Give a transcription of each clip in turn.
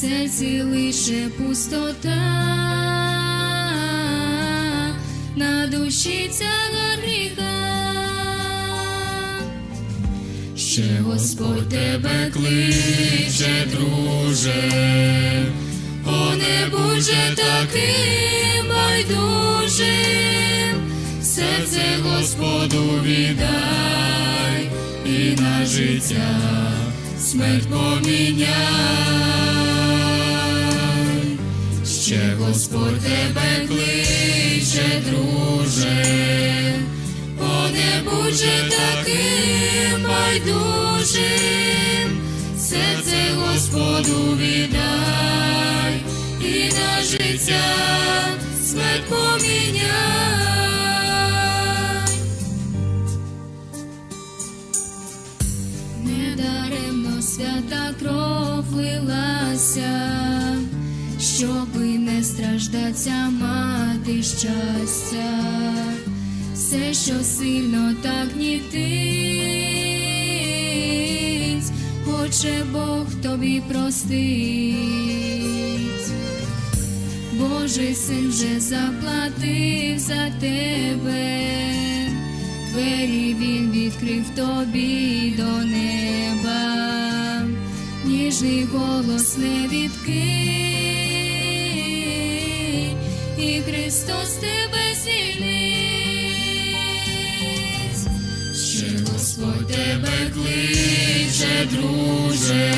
серці лише пустота, на душі тяга гріха. Ще Господь тебе кличе, друже, о не будь же таким байдужим, серце Господу віддай і на життя смерть поміняй. Ще Господь тебе кличе, друже, о не будь таким байдужим, серце Господу віддай і на життя смерть поміняй. Недаремно свята кров лилася, щоби не страждаться мати щастя, все, що сильно так гнітить, хоче Бог тобі простить. Божий син вже заплатив за тебе, двері він відкрив тобі до неба, ніжний голос не відкинь, і Христос тебе звільнить. Ще Господь тебе кличе, друже,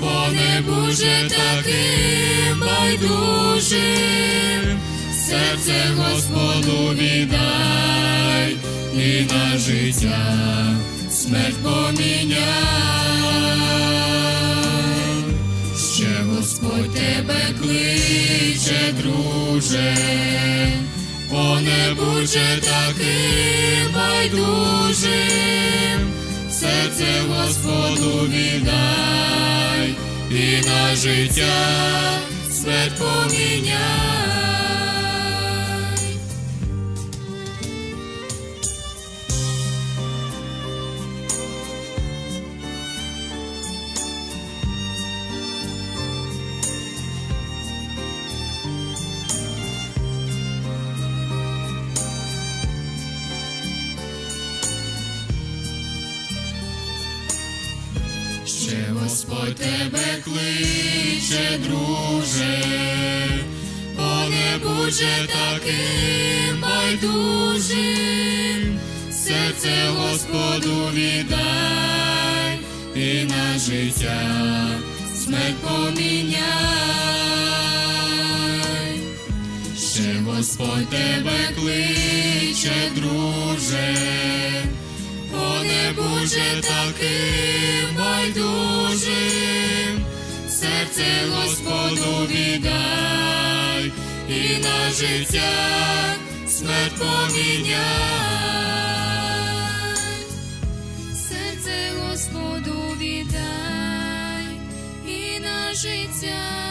бо не будь же таким байдужим, серце Господу віддай і на життя смерть поміняй. Друже, о не будь же байдужим, серце Господу віддай і на життя смерть поміняй. Ще Господь тебе кличе, друже, о не будь таким байдужим, серце Господу віддай і на життя смерть поміняй. Ще Господь тебе кличе, друже, о не будь же таким байдужим, серце Господу віддай і на життя смерть поміняй. Серце Господу віддай і на життя